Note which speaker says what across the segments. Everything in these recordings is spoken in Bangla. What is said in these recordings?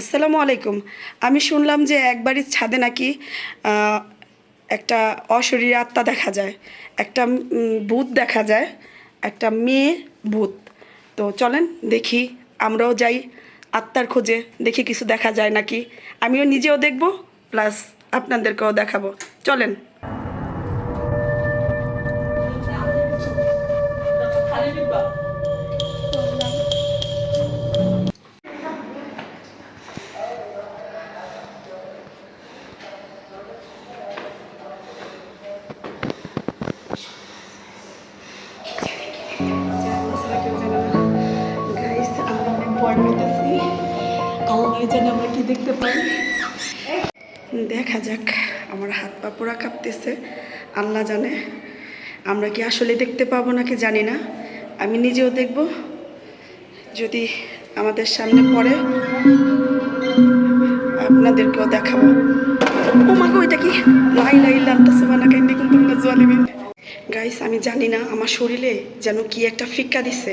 Speaker 1: আসসালামু আলাইকুম। আমি শুনলাম যে একবারই ছাদে নাকি একটা অশরীর আত্মা দেখা যায় একটা ভূত দেখা যায় একটা মেয়ে ভূত। তো চলেন দেখি আমরাও যাই আত্মার খোঁজে দেখি কিছু দেখা যায় নাকি। আমিও নিজেও দেখব প্লাস আপনাদেরকেও দেখাবো। চলেন। Guys, দেখা যাক, আমার হাত পা পোড়া কাঁপতেছে। আল্লাহ জানে, আমরা কি আসলে দেখতে পাবো নাকি জানি না। আমি নিজেও দেখব। যদি আমাদের সামনে পড়ে, আপনাদেরকেও দেখাবো। ও মা গো, এটা কি? লাই লাই লান্তা সুবানা কাইন্দি কিন্তু জালিমিন গাইস আমি জানি না আমার শরীরে যেন কি একটা ফিক্কা দিছে।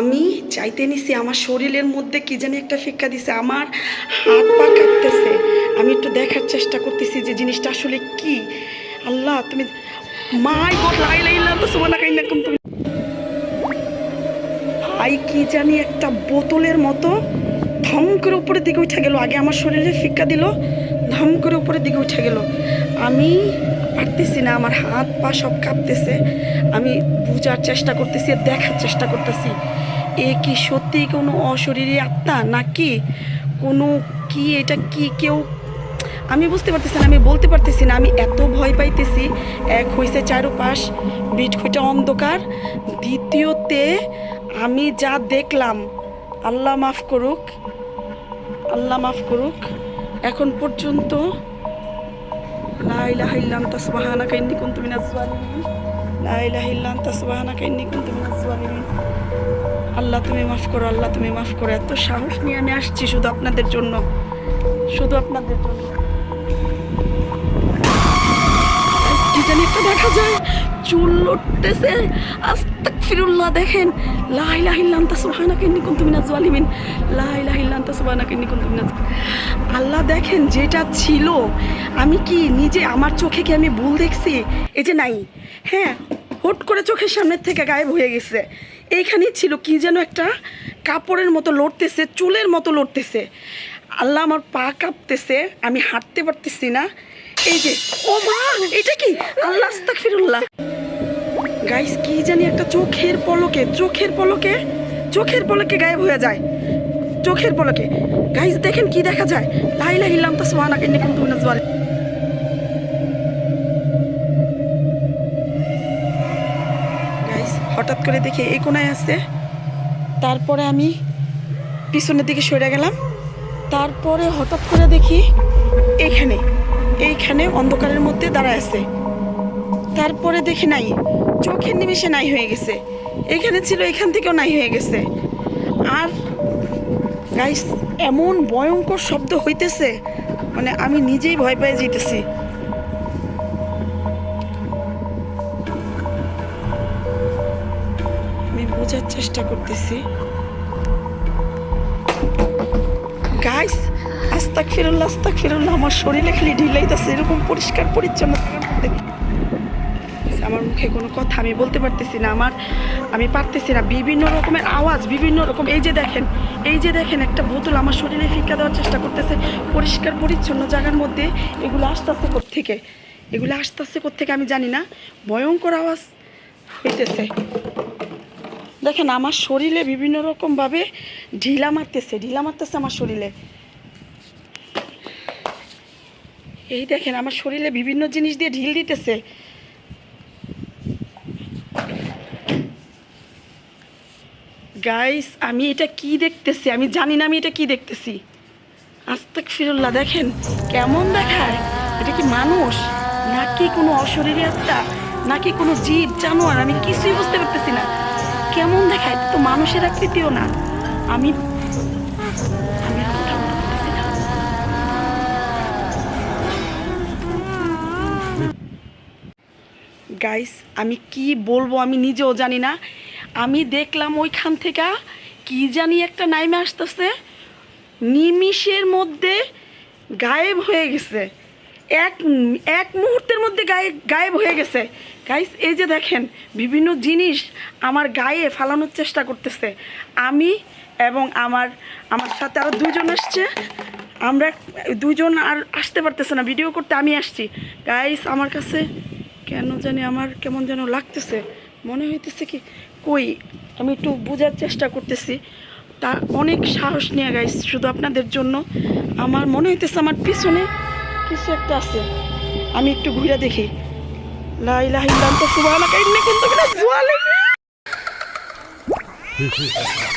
Speaker 1: আমি চাইতে নিছি আমার শরীরের মধ্যে কি জানি একটা ফিক্কা দিছে। আমার হাত পা কাঁপতেছে। আমি একটু দেখার চেষ্টা করতেছি যে জিনিসটা আসলে কি। আল্লাহ, তুমি মাই গড লাই লাই লান্তা সুবানা কাইন্দি কিন্তু আই কি জানি একটা বোতলের মতো ধম করে উপরের দিকে উঠে গেল। আগে আমার শরীরে ফিক্কা দিল ধম করে উপরের দিকে উঠে গেল। আমি পারতেছি না, আমার হাত পা সব কাঁপতেছে। আমি বোঝার চেষ্টা করতেছি, দেখার চেষ্টা করতেছি। এ কি সত্যি কোনো অশরীরী আত্মা নাকি কোনো কি, এটা কি কেউ? আমি বুঝতে পারতেছি না, আমি বলতে পারতেছি না, আমি এত ভয় পাইতেছি। এক হয়েছে চারোপাশ, বিট খুঁটা অন্ধকার। দ্বিতীয়তে, আমি যা দেখলাম, আল্লাহ মাফ করুক, আল্লাহ মাফ করুক, এখন পর্যন্ত লাইলা হিল্লাম জালিমিন লা ইলাহা ইল্লা আনতা সুবহানাকা ইন্নী কুনতু মিনাজ জালিমিন আল্লাহ, তুমি মাফ করো, আল্লাহ, তুমি মাফ করো। এত সাহস নিয়ে আমি আসছি শুধু আপনাদের জন্য। শুধু আপনাদের জন্য। দেখা যায়। চুল লড়তেছে আস্তাক ফিরুল্লাহ দেখেন। লা ইলাহা ইল্লা আনতা সুবহানাকা, ইন্নী কুনতু মিনাজ জালিমিন। লা ইলাহা ইল্লা আনতা সুবহানাকা, ইন্নী কুনতু মিনাজ আল্লাহ দেখেন, যেটা ছিল, আমি কি নিজে আমার চোখে কি আমি ভুল দেখছি? এই যে নাই। হ্যাঁ হুট করে চোখের সামনের থেকে গায়েব হয়ে গেছে। এইখানেই ছিল কি যেন একটা কাপড়ের মতো লড়তেছে, চুলের মতো লড়তেছে। আল্লাহ আমার পা কাঁপতেছে, আমি হাঁটতে পারতেছি না। এই যে, ও মা, এটা কি? আল্লাহ, আস্তাগফিরুল্লাহ। গাইস, কি জানি একটা চোখের পলকে চোখের পলকে চোখের পলকে গায়েব হয়ে যায়। চোখের পলকে। গাইস, দেখেন কি দেখা যায়। লাই লাই ইল্লাম তাসমানাকে নিকুম তুমি নাজওয়াল হঠাৎ করে দেখি এই কোনায় আছে। তারপরে আমি পিছনের দিকে সরে গেলাম। তারপরে হঠাৎ করে দেখি এইখানে এইখানে অন্ধকারের মধ্যে দাঁড়ায় আছে। তারপরে দেখি নাই, চোখের নিমেষে নাই হয়ে গেছে। এখানে ছিল, এখান থেকেও নাই হয়ে গেছে। আর গাইস এমন ভয়ঙ্কর শব্দ হইতেছে মানে আমি নিজেই ভয় পেয়ে যেতেছি আমি বোঝার চেষ্টা করতেছি। আস্তাক ফিরুল্লাহ আস্তাক আমার শরীরে খালি ঢিলাইতেছে, এরকম পরিষ্কার পরিচ্ছন্ন আমার মুখে কোনো কথা আমি বলতে পারতেছি না, আমার আমি পারতেছি না। বিভিন্ন রকমের আওয়াজ, বিভিন্ন রকম এই যে দেখেন, এই যে দেখেন একটা বোতল আমার শরীরে ফিক্কা দেওয়ার চেষ্টা করতেছে, পরিষ্কার পরিচ্ছন্ন জায়গার মধ্যে এগুলো আস্তে আস্তে কোত্থেকে? এগুলো আস্তে আস্তে কোত্থেকে আমি জানি না। ভয়ঙ্কর আওয়াজ হইতেছে। দেখেন, আমার শরীরে বিভিন্ন রকমভাবে ঢিলা মারতেছে ঢিলা মারতেছে আমার শরীরে। এই দেখেন, আমার শরীরে বিভিন্ন জিনিস দিয়ে ঢিল দিতেছে। গাইস আমি এটা কি দেখতেছি? আমি জানি না আমি এটা কি দেখতেছি। আস্তাক ফিরুল্লাহ দেখেন, কেমন দেখায়। এটা কি মানুষ? নাকি কোনো অশরীরী আত্মা? নাকি কোনো জীব, জানোয়ার? আমি কিছুই বুঝতে পারতেছি না। কেমন দেখায়? তো মানুষের আকৃতিও না। আমি আমি গাইস আমি কি বলব আমি নিজেও জানি না। আমি দেখলাম ওইখান থেকে কি জানি একটা নাইমে আসতেছে। নিমিষের মধ্যে গায়েব হয়ে গেছে। এক এক মুহূর্তের মধ্যে গায়ে গায়েব হয়ে গেছে। গাইস এই যে দেখেন, বিভিন্ন জিনিস আমার গায়ে ফালানোর চেষ্টা করতেছে। আমি এবং আমার আমার সাথে আরও দুজন আসছে। আমরা দুজন আর আসতে পারতেছে না। ভিডিও করতে আমি আসছি। গাইস আমার কাছে কেন জানি আমার কেমন যেন লাগতেছে। মনে হইতেছে কি, কই, আমি একটু বোঝার চেষ্টা করতেছি। তা অনেক সাহস নিয়ে গাইস, শুধু আপনাদের জন্য। আমার মনে হইতেছে আমার পিছনে কিছু একটা আছে। আমি একটু ঘুরে দেখি। লাই লাই লাম তো সুবহানাকা